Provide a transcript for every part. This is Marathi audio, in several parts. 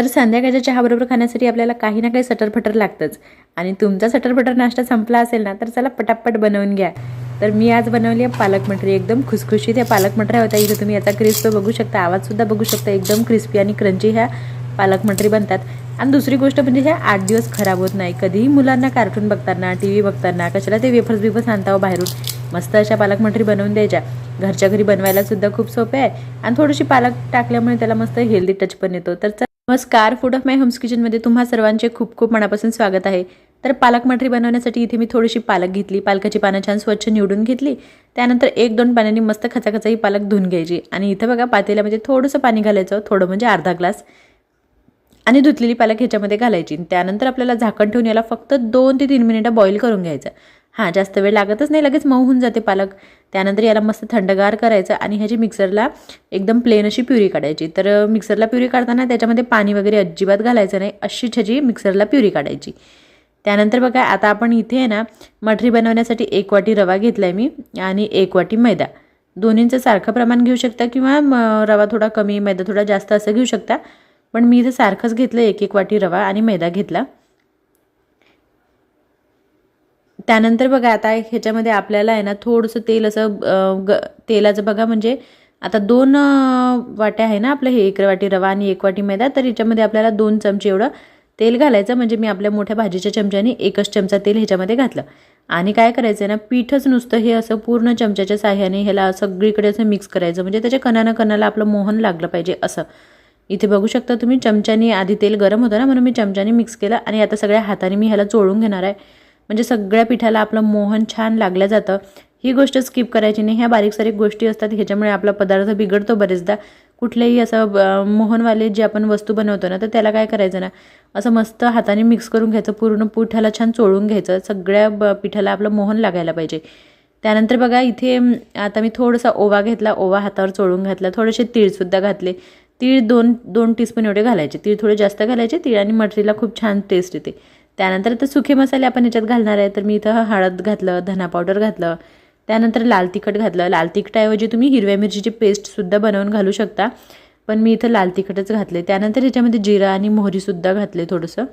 तर संध्याकाळच्या चहाबरोबर खाण्यासाठी आपल्याला काही ना काही सटरफटर लागतंच. आणि तुमचा सटरफटर नाश्ता संपला असेल ना तर चला पटापट बनवून घ्या. तर मी आज बनवली आहे पालक मटरी. एकदम खुसखुशीत या पालक मटऱ्या होत्या. इथे तुम्ही याचा क्रिस्प बघू शकता. आवाजसुद्धा बघू शकता. एकदम क्रिस्पी आणि क्रंची ह्या पालक मटरी बनतात. आणि दुसरी गोष्ट म्हणजे ह्या आठ दिवस खराब होत नाही. कधीही मुलांना कार्टून बघताना टी व्ही बघताना कशाला ते वेफर्स बिफर्स आणता हो बाहेरून? मस्त अशा पालक मटरी बनवून द्यायच्या. घरच्या घरी बनवायला सुद्धा खूप सोपे आहे. आणि थोडीशी पालक टाकल्यामुळे त्याला मस्त हेल्दी टच पण येतो. तर नमस्कार. फूड ऑफ माय होम्स किचनमध्ये तुम्हा सर्वांचे खूप खूप मनापासून स्वागत आहे. तर पालक मटरी बनवण्यासाठी इथे मी थोडीशी पालक घेतली. पालकाची पानं छान स्वच्छ निवडून घेतली. त्यानंतर एक दोन पाण्याने मस्त खचाखचा ही पालक धुवून घ्यायची. आणि इथं बघा पातेल्यामध्ये म्हणजे थोडंसं पाणी घालायचं थोडं म्हणजे अर्धा ग्लास. आणि धुतलेली पालक ह्याच्यामध्ये घालायची. त्यानंतर आपल्याला झाकण ठेवून याला फक्त दोन ते तीन मिनिटं बॉईल करून घ्यायचं. हां जास्त वेळ लागतच नाही लगेच मऊ होऊन जाते पालक. त्यानंतर याला मस्त थंडगार करायचं आणि ह्याची मिक्सरला एकदम प्लेन अशी प्युरी काढायची. तर मिक्सरला प्युरी काढताना त्याच्यामध्ये पाणी वगैरे अजिबात घालायचं नाही अशीच ह्याची मिक्सरला प्युरी काढायची. त्यानंतर बघा आता आपण इथे आहे ना मठरी बनवण्यासाठी एक वाटी रवा घेतला आहे मी आणि एक वाटी मैदा. दोन्हींचं सारखं प्रमाण घेऊ शकता किंवा म, रवा थोडा कमी मैदा थोडा जास्त असं घेऊ शकता. पण मी इथे सारखंच घेतलं एक एक वाटी रवा आणि मैदा घेतला. त्यानंतर बघा आता ह्याच्यामध्ये आपल्याला आहे ना थोडंसं तेल असं ग तेलाचं बघा म्हणजे आता दोन वाट्या आहे ना आपलं हे एक वाटी रवा आणि एक वाटी मैदा तर ह्याच्यामध्ये आपल्याला दोन चमचे एवढं तेल घालायचं. म्हणजे मी आपल्या मोठ्या भाजीच्या चमच्याने एकच चमचा तेल ह्याच्यामध्ये घातलं. आणि काय करायचं आहे ना पीठच नुसतं हे असं पूर्ण चमच्याच्या साह्याने ह्याला सगळीकडे असं मिक्स करायचं. म्हणजे त्याच्या कणानं कणाला आपलं मोहन लागलं पाहिजे असं. इथे बघू शकता तुम्ही चमच्याने आधी तेल गरम होतं ना म्हणून मी चमच्याने मिक्स केलं. आणि आता सगळ्या हाताने मी ह्याला चोळून घेणार आहे. म्हणजे सगळ्या पिठाला आपलं मोहन छान लागलं जातं. ही गोष्ट स्किप करायची नाही. ह्या बारीक सारीक गोष्टी असतात. ह्याच्यामुळे आपला पदार्थ बिघडतो बरेचदा. कुठलेही असं मोहनवाले जे आपण वस्तू बनवतो ना तर त्याला काय करायचं ना असं मस्त हाताने मिक्स करून घ्यायचं. पूर्ण पिठाला छान चोळून घ्यायचं. सगळ्या ब पिठाला आपलं मोहन लागायला पाहिजे. त्यानंतर बघा इथे आता मी थोडासा ओवा घेतला. ओवा हातावर चोळून घातला. थोडेसे तीळसुद्धा घातले. तीळ दोन दोन टीस्पून एवढे घालायचे. तीळ थोडे जास्त घालायचे. तीळ आणि मटरीला खूप छान टेस्ट येते. त्यानंतर तर सुखे मसाले आपण याच्यात घालणार आहे. तर मी इथं हळद घातलं धना पावडर घातलं. त्यानंतर लाल तिखट घातलं. लाल तिखटाऐवजी तुम्ही हिरव्या मिरचीची पेस्टसुद्धा बनवून घालू शकता. पण मी इथं लाल तिखटच घातले त्यानंतर ह्याच्यामध्ये जिरा आणि मोहरीसुद्धा घातले थोडंसं.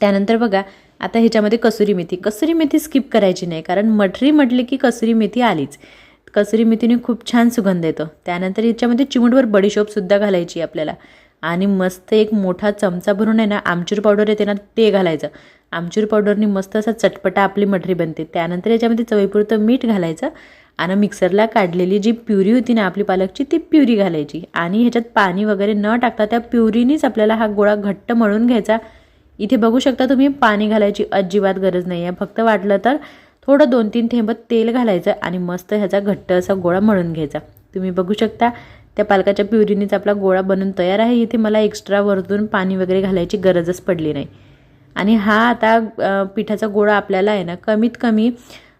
त्यानंतर बघा आता ह्याच्यामध्ये कसुरी मेथी. कसुरी मेथी स्किप करायची नाही कारण मठरी म्हटली की कसुरी मेथी आलीच. कसुरी मेथीने खूप छान सुगंध येतो. त्यानंतर याच्यामध्ये चिमूटवर बडीशोपसुद्धा घालायची आपल्याला. आणि मस्त एक मोठा चमचा भरून आहे ना आमचूर पावडर येते ना ते घालायचं. आमचूर पावडरनी मस्त असा चटपटा आपली मठरी बनते. त्यानंतर याच्यामध्ये चवीपुरतं मीठ घालायचं आणि मिक्सरला काढलेली जी प्युरी होती ना आपली पालकची ती प्युरी घालायची. आणि ह्याच्यात पाणी वगैरे न टाकता त्या प्युरीनीच आपल्याला हा गोळा घट्ट मळून घ्यायचा. इथे बघू शकता तुम्ही पाणी घालायची अजिबात गरज नाही आहे. फक्त वाटलं तर थोडं दोन तीन थेंब तेल घालायचं आणि मस्त ह्याचा घट्ट असा गोळा मळून घ्यायचा. तुम्ही बघू शकता त्या पालकाच्या प्युरीनीच आपला गोळा बनून तयार आहे. इथे मला एक्स्ट्रा वरतून पाणी वगैरे घालायची गरजच पडली नाही. आणि हा आता पिठाचा गोळा आपल्याला आहे ना कमीत कमी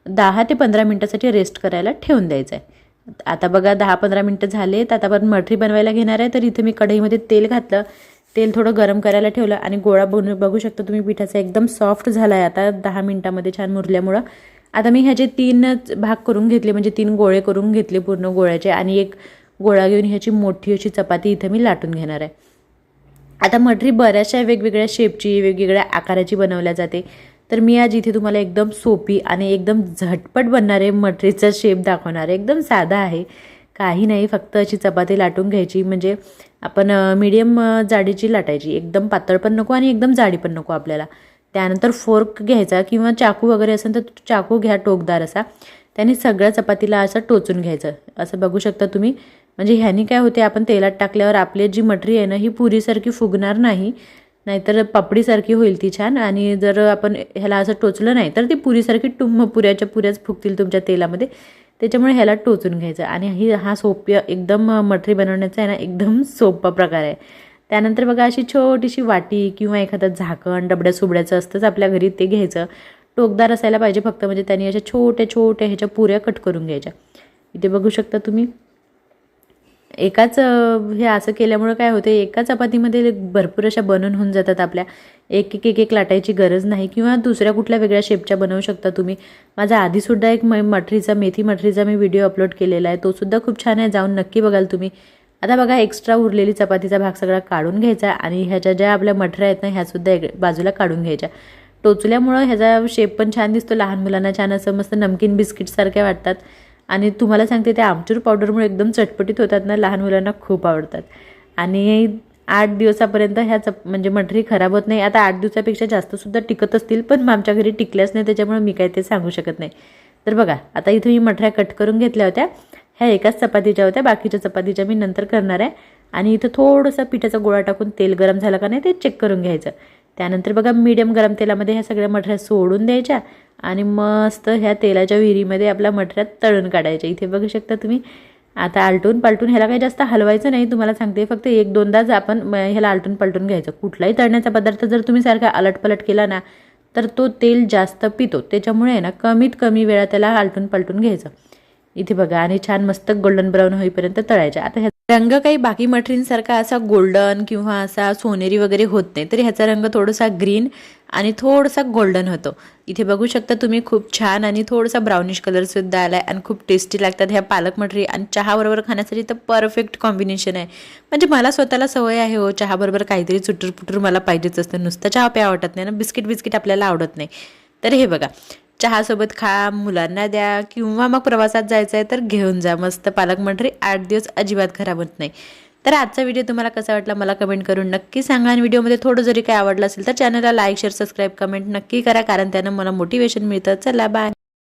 दहा ते पंधरा मिनटासाठी रेस्ट करायला ठेवून द्यायचा आहे आता बघा दहा पंधरा मिनटं झालेत आता आपण मठरी बनवायला घेणार आहे. तर इथे मी कढईमध्ये तेल घातलं. तेल थोडं गरम करायला ठेवलं आणि गोळा बनू बघू शकता तुम्ही पिठाचा एकदम सॉफ्ट झाला आहे आता दहा मिनटामध्ये छान मुरल्यामुळं. आता मी ह्याचे तीनच भाग करून घेतले म्हणजे तीन गोळे करून घेतले पूर्ण गोळ्याचे. आणि एक गोळा घेऊन ह्याची मोठी अशी चपाती इथं मी लाटून घेणार आहे. आता मटरी बऱ्याचशा वेगवेगळ्या शेपची वेगवेगळ्या आकाराची बनवल्या जाते. तर मी आज इथे तुम्हाला एकदम सोपी आणि एकदम झटपट बनणारे मटरीचा शेप दाखवणार आहे. एकदम साधा आहे. काही नाही फक्त अशी चपाती लाटून घ्यायची. म्हणजे आपण मीडियम जाडीची लाटायची. एकदम पातळ पण नको आणि एकदम जाडी पण नको आपल्याला. त्यानंतर फोर्क घ्यायचा किंवा चाकू वगैरे असेल तर चाकू घ्या टोकदार असा. त्याने सगळ्या चपातीला असं टोचून घ्यायचं. असं बघू शकता तुम्ही. म्हणजे ह्यानी काय होते आपण तेलात टाकल्यावर आपली जी मटरी आहे ना ही पुरीसारखी फुगणार नाही नाहीतर पापडीसारखी होईल ती छान. आणि जर आपण ह्याला असं टोचलं नाही तर ती पुरीसारखी टुंब पुऱ्याच्या पुऱ्याच फुगतील तुमच्या तेलामध्ये. त्याच्यामुळे ह्याला टोचून घ्यायचं. आणि ही हा सोप्य एकदम मटरी बनवण्याचा आहे ना एकदम सोपा प्रकार आहे. त्यानंतर बघा अशी छोटीशी वाटी किंवा एखादं झाकण डबड्या सुबड्याचं असतंच आपल्या घरी ते घ्यायचं. टोकदार असायला पाहिजे फक्त म्हणजे त्यांनी अशा छोट्या छोट्या ह्याच्या पुऱ्या कट करून घ्यायच्या. इथे बघू शकता तुम्ही. एकाच हे असं केल्यामुळं काय होते एका चपातीमध्ये भरपूर अशा बनून होऊन जातात आपल्या. एक एक एक एक लाटायची गरज नाही किंवा दुसऱ्या कुठल्या वेगळ्या शेपच्या बनवू शकता तुम्ही. माझा आधीसुद्धा एक म मठरीचा मेथी मठरीचा मी व्हिडिओ अपलोड केलेला आहे. तोसुद्धा खूप छान आहे. जाऊन नक्की बघाल तुम्ही. आता बघा एक्स्ट्रा उरलेली चपातीचा भाग सगळा काढून घ्यायचा आणि ह्याच्या ज्या आपल्या मठऱ्या आहेत ना ह्यासुद्धा एक बाजूला काढून घ्यायच्या. टोचल्यामुळं ह्याचा शेप पण छान दिसतो. लहान मुलांना छान असं मस्त नमकीन बिस्किटसारख्या वाटतात. आणि तुम्हाला सांगते त्या आमचूर पावडरमुळे एकदम चटपटीत होतात ना लहान मुलांना खूप आवडतात. आणि आठ दिवसापर्यंत ह्या चप म्हणजे मठरी खराब होत नाही. आता आठ दिवसापेक्षा जास्तसुद्धा टिकत असतील पण आमच्या घरी टिकल्याच नाही त्याच्यामुळे मी काय ते सांगू शकत नाही. तर बघा आता इथे मी मठऱ्या कट करून घेतल्या होत्या. ह्या एकाच चपातीच्या होत्या बाकीच्या चपातीच्या मी नंतर करणार आहे. आणि इथं थोडंसं पिठाचा गोळा टाकून तेल गरम झालं का नाही ते चेक करून घ्यायचं. त्यानंतर बघा मीडियम गरम तेलामध्ये ह्या सगळ्या मठऱ्या सोडून द्यायच्या. आणि मस्त ह्या तेलाच्या विहिरीमध्ये आपल्या मठऱ्यात तळण काढायच्या इथे बघू शकता तुम्ही आता आलटून पालटून ह्याला काही जास्त हलवायचं नाही तुम्हाला सांगते फक्त एक दोनदाच आपण ह्याला आलटून पालटून घ्यायचं. कुठलाही तळण्याचा पदार्थ जर तुम्ही सारखा अलटपलट केला ना तर तो तेल जास्त पितो. त्याच्यामुळे आहे ना कमीत कमी वेळा त्याला आलटून पालटून घ्यायचं. इथे बघा आणि छान मस्त गोल्डन ब्राऊन होईपर्यंत तळायच्या आता ह्या रंग काही बाकी मठरींसारखा असा गोल्डन किंवा असा सोनेरी वगैरे होत नाही. तर ह्याचा रंग थोडासा ग्रीन आणि थोडासा गोल्डन होतो. इथे बघू शकता तुम्ही खूप छान आणि थोडासा ब्राउनिश कलरसुद्धा आला आहे आणि खूप टेस्टी लागतात ह्या पालक मटरी आणि चहाबरोबर खाण्यासाठी तर परफेक्ट कॉम्बिनेशन आहे. म्हणजे मला स्वतःला सवय आहे हो चहाबरोबर काहीतरी चुटूर पुटूर मला पाहिजेच असतं. नुसतं चहा प्या आवडत नाही ना बिस्किट बिस्किट आपल्याला आवडत नाही. तर हे बघा चहासोबत खा मुलांना द्या किंवा मग प्रवासात जायचं आहे तर घेऊन जा. मस्त पालक मंडळी आठ दिवस अजिबात खराब होत नाही. तर आजचा व्हिडिओ तुम्हाला कसा वाटला मला कमेंट करून नक्की सांगा आणि व्हिडिओमध्ये थोडं जरी काय आवडलं असेल तर चॅनलला लाईक शेअर सबस्क्राईब कमेंट नक्की करा कारण त्यानं मला मोटिवेशन मिळतं. चला बाय